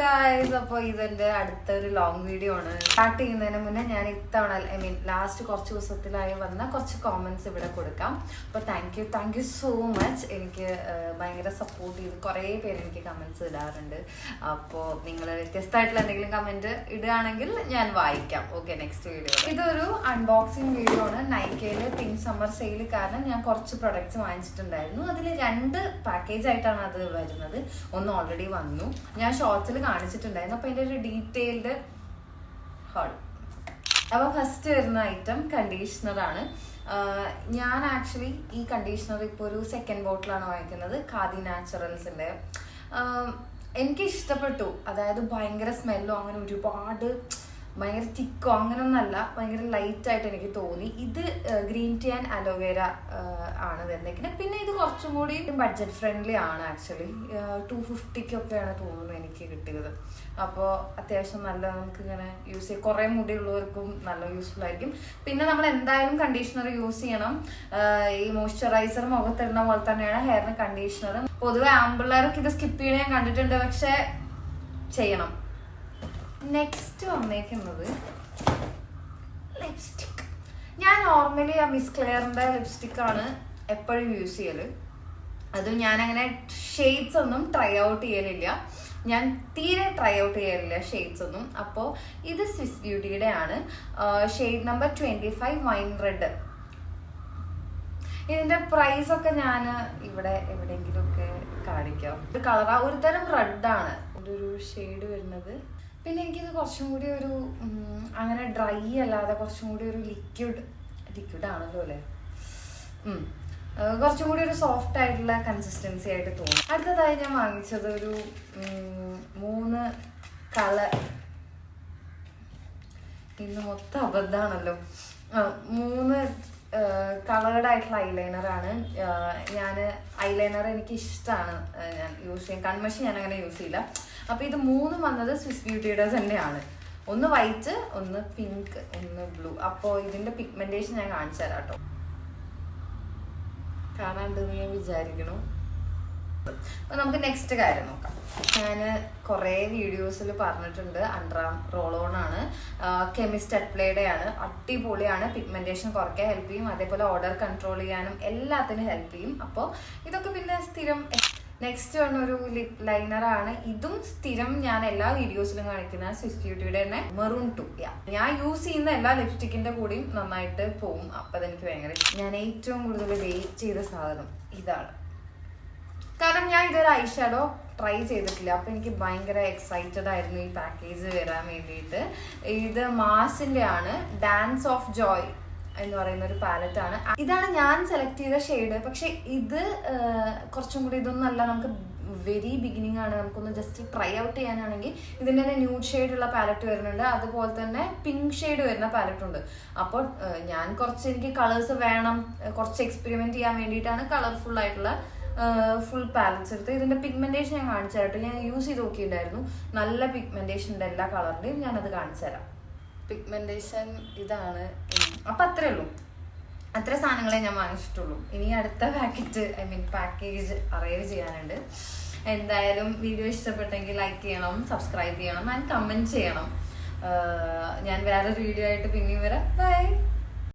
Guys അപ്പോൾ ഇതെന്റെ അടുത്തൊരു ലോങ് വീഡിയോ ആണ്. സ്റ്റാർട്ട് ചെയ്യുന്നതിന് മുന്നേ ഞാൻ ഇത്തവണ ഐ മീൻ ലാസ്റ്റ് കുറച്ച് ദിവസത്തിലായി വന്ന കുറച്ച് കോമെന്റ്സ് ഇവിടെ കൊടുക്കാം. അപ്പോൾ thank you thank you so much എനിക്ക് ഭയങ്കര സപ്പോർട്ട് ചെയ്ത് കുറേ പേര് എനിക്ക് കമന്റ്സ് ഇടാറുണ്ട്. അപ്പോൾ നിങ്ങൾ വ്യത്യസ്തമായിട്ടുള്ള എന്തെങ്കിലും കമന്റ് ഇടുകയാണെങ്കിൽ ഞാൻ വായിക്കാം. ഓക്കെ നെക്സ്റ്റ് വീഡിയോ ഇതൊരു അൺബോക്സിങ് വീഡിയോ ആണ്. നൈക്കയിൽ പിങ്ക് സമ്മർ സെയിൽ കാരണം ഞാൻ കുറച്ച് പ്രൊഡക്ട്സ് വാങ്ങിച്ചിട്ടുണ്ടായിരുന്നു. അതിൽ രണ്ട് പാക്കേജ് ആയിട്ടാണ് അത് വരുന്നത്. ഒന്ന് ഓൾറെഡി വന്നു. ഞാൻ ഷോർട്സിൽ കാണിച്ചിട്ടുണ്ടായിരുന്നു. അപ്പോൾ അതിന്റെ ഒരു ഡീറ്റെയിൽഡ് ഹോൾ അപ്പോൾ ഫസ്റ്റ് വരുന്ന ഐറ്റം കണ്ടീഷണറാണ് ഞാൻ ആക്ച്വലി ഈ കണ്ടീഷണർ ഇപ്പോൾ ഒരു സെക്കൻഡ് ബോട്ടിലാണ് വാങ്ങിക്കുന്നത്. ഖാദി നാച്ചുറൽസിന്റെ എനിക്ക് ഇഷ്ടപ്പെട്ടു അതായത് ഭയങ്കര സ്മെല്ലോ അങ്ങനെ ഒരുപാട് ഭയങ്കര തിക്കോ അങ്ങനൊന്നല്ല ഭയങ്കര ലൈറ്റ് ആയിട്ട് എനിക്ക് തോന്നി. ഇത് ഗ്രീൻ ടീ ആൻഡ് അലോവേര ആണ് വന്നേക്കുന്നത് പിന്നെ ഇത് കുറച്ചും കൂടി ബഡ്ജറ്റ് ഫ്രണ്ട്ലി ആണ് ആക്ച്വലി ടു ഫിഫ്റ്റിക്കൊക്കെയാണ് തോന്നുന്നു എനിക്ക് കിട്ടിയത്. അപ്പോൾ അത്യാവശ്യം നല്ല നമുക്ക് ഇങ്ങനെ യൂസ് ചെയ്യാം. കുറേ മുടിയുള്ളവർക്കും നല്ല യൂസ്ഫുൾ ആയിരിക്കും. പിന്നെ നമ്മൾ എന്തായാലും കണ്ടീഷണർ യൂസ് ചെയ്യണം. ഈ മോയ്സ്ചറൈസർ മുഖത്തിടുന്ന പോലെ തന്നെയാണ് ഹെയറിന് കണ്ടീഷണർ പൊതുവെ ആമ്പിള്ളേർക്ക് ഇത് സ്കിപ്പ് ചെയ്യണേ ഞാൻ കണ്ടിട്ടുണ്ട്. പക്ഷെ ചെയ്യണം. നെക്സ്റ്റ് വന്നേക്കുന്നത് ലിപ്സ്റ്റിക് ഞാൻ നോർമലി ആ മിസ് ക്ലെയറിന്റെ ലിപ്സ്റ്റിക്കാണ് എപ്പോഴും യൂസ് ചെയ്യൽ അതും ഞാനങ്ങനെ ഷെയ്ഡ്സ് ഒന്നും ട്രൈ ഔട്ട് ചെയ്യലില്ല. ഞാൻ തീരെ ട്രൈ ഔട്ട് ചെയ്യാറില്ല ഷെയ്ഡ്സ് ഒന്നും. അപ്പോൾ ഇത് സ്വിസ് ബ്യൂട്ടിയുടെ ആണ്. Shade number twenty five wine red ഇതിന്റെ പ്രൈസൊക്കെ ഞാൻ ഇവിടെ എവിടെയെങ്കിലുമൊക്കെ കാണിക്കാം. ഒരു കളറാണ് ഒരു തരം റെഡാണ് ഒരു ഷെയ്ഡ് വരുന്നത് പിന്നെ എനിക്കിത് കുറച്ചും കൂടി ഒരു അങ്ങനെ ഡ്രൈ അല്ലാതെ കുറച്ചും കൂടി ഒരു ലിക്വിഡ് ലിക്വിഡ് ആണല്ലോ അല്ലേ? കുറച്ചും കൂടി ഒരു സോഫ്റ്റ് ആയിട്ടുള്ള കൺസിസ്റ്റൻസി ആയിട്ട് തോന്നി. അടുത്തതായി ഞാൻ വാങ്ങിച്ചത് ഒരു മൂന്ന് കളർ ഇന്ന് മൊത്തം അബദ്ധമാണല്ലോ മൂന്ന് കളേർഡ് ആയിട്ടുള്ള ഐലൈനർ ആണ്. ഞാൻ ഐലൈനർ എനിക്ക് ഇഷ്ടമാണ് ഞാൻ യൂസ് ചെയ്യാൻ കൺമഷി ഞാൻ അങ്ങനെ യൂസ് ചെയ്യില്ല. അപ്പോൾ ഇത് മൂന്നും വന്നത് സ്വിസ് ബ്യൂട്ടിയുടെ തന്നെയാണ്. ഒന്ന് വൈറ്റ് ഒന്ന് പിങ്ക് ഒന്ന് ബ്ലൂ അപ്പോൾ ഇതിന്റെ പിഗ്മെന്റേഷൻ ഞാൻ കാണിച്ചു തരാം കേട്ടോ കാണാണ്ടെന്ന് ഞാൻ വിചാരിക്കണു അപ്പൊ നമുക്ക് നെക്സ്റ്റ് കാര്യം നോക്കാം. ഞാൻ കുറേ വീഡിയോസിൽ പറഞ്ഞിട്ടുണ്ട്. അണ്ടറാം റോളോൺ ആണ്. കെമിസ്റ്റ് അറ്റ്പ്ലേയുടെ ആണ്. അടിപൊളിയാണ്. പിഗ്മെന്റേഷൻ കുറയ്ക്കാൻ ഹെൽപ്പ് ചെയ്യും. അതേപോലെ ഓർഡർ കൺട്രോൾ ചെയ്യാനും എല്ലാത്തിനും ഹെൽപ്പ് ചെയ്യും. അപ്പോൾ ഇതൊക്കെ പിന്നെ സ്ഥിരം നെക്സ്റ്റ് വൺ ഒരു ലിപ് ലൈനർ ആണ്. ഇതും സ്ഥിരം ഞാൻ എല്ലാ വീഡിയോസിലും കാണിക്കുന്ന സ്വിസ് ബ്യൂട്ടിയുടെ തന്നെ മെറൂൺ ടു ഞാൻ യൂസ് ചെയ്യുന്ന എല്ലാ ലിപ്സ്റ്റിക്കിന്റെ കൂടിയും നന്നായിട്ട് പോകും അപ്പൊ അതെനിക്ക് ഭയങ്കര ഞാൻ ഏറ്റവും കൂടുതൽ വെയിറ്റ് ചെയ്ത സാധനം ഇതാണ്. കാരണം ഞാൻ ഇതൊരു ഐ ഷാഡോ ട്രൈ ചെയ്തിട്ടില്ല. അപ്പൊ എനിക്ക് ഭയങ്കര എക്സൈറ്റഡ് ആയിരുന്നു ഈ പാക്കേജ് വരാൻ വേണ്ടിയിട്ട്. ഇത് മാസിന്റെ ആണ് ഡാൻസ് ഓഫ് ജോയ് എന്ന് പറയുന്ന ഒരു പാലറ്റ് ആണ്. ഇതാണ് ഞാൻ സെലക്ട് ചെയ്ത ഷെയ്ഡ് പക്ഷെ ഇത് കുറച്ചും കൂടി ഇതൊന്നല്ല നമുക്ക് വെരി ബിഗിനിങ് ആണ്. നമുക്കൊന്ന് ജസ്റ്റ് ട്രൈ ഔട്ട് ചെയ്യാനാണെങ്കിൽ ഇതിന്റെ തന്നെ ന്യൂഡ് ഷെയ്ഡ് ഉള്ള പാലറ്റ് വരുന്നുണ്ട്. അതുപോലെ തന്നെ പിങ്ക് ഷെയ്ഡ് വരുന്ന പാലറ്റ് ഉണ്ട്. അപ്പോൾ ഞാൻ കുറച്ച് എനിക്ക് കളേഴ്സ് വേണം. കുറച്ച് എക്സ്പെരിമെന്റ് ചെയ്യാൻ വേണ്ടിയിട്ടാണ് കളർഫുൾ ആയിട്ടുള്ള ഫുൾ പാലൻസ് എടുത്ത്. ഇതിന്റെ പിഗ്മെന്റേഷൻ ഞാൻ കാണിച്ചു തരാം ഞാൻ യൂസ് ചെയ്ത് നോക്കിയിട്ടുണ്ടായിരുന്നു. നല്ല പിഗ്മെന്റേഷൻ ഉണ്ട് എല്ലാ കളറിന്റെയും ഞാനത് കാണിച്ചു തരാം. പിഗ്മെന്റേഷൻ ഇതാണ്. അപ്പം അത്രേ ഉള്ളൂ. അത്ര സാധനങ്ങളെ ഞാൻ വാങ്ങിച്ചിട്ടുള്ളൂ. ഇനി അടുത്ത packet I mean package arrive ചെയ്യാനുണ്ട്. എന്തായാലും വീഡിയോ ഇഷ്ടപ്പെട്ടെങ്കിൽ ലൈക്ക് ചെയ്യണം സബ്സ്ക്രൈബ് ചെയ്യണം ആൻഡ് കമന്റ് ചെയ്യണം. ഞാൻ വേറൊരു വീഡിയോ ആയിട്ട് പിന്നെയും വരാം. ബൈ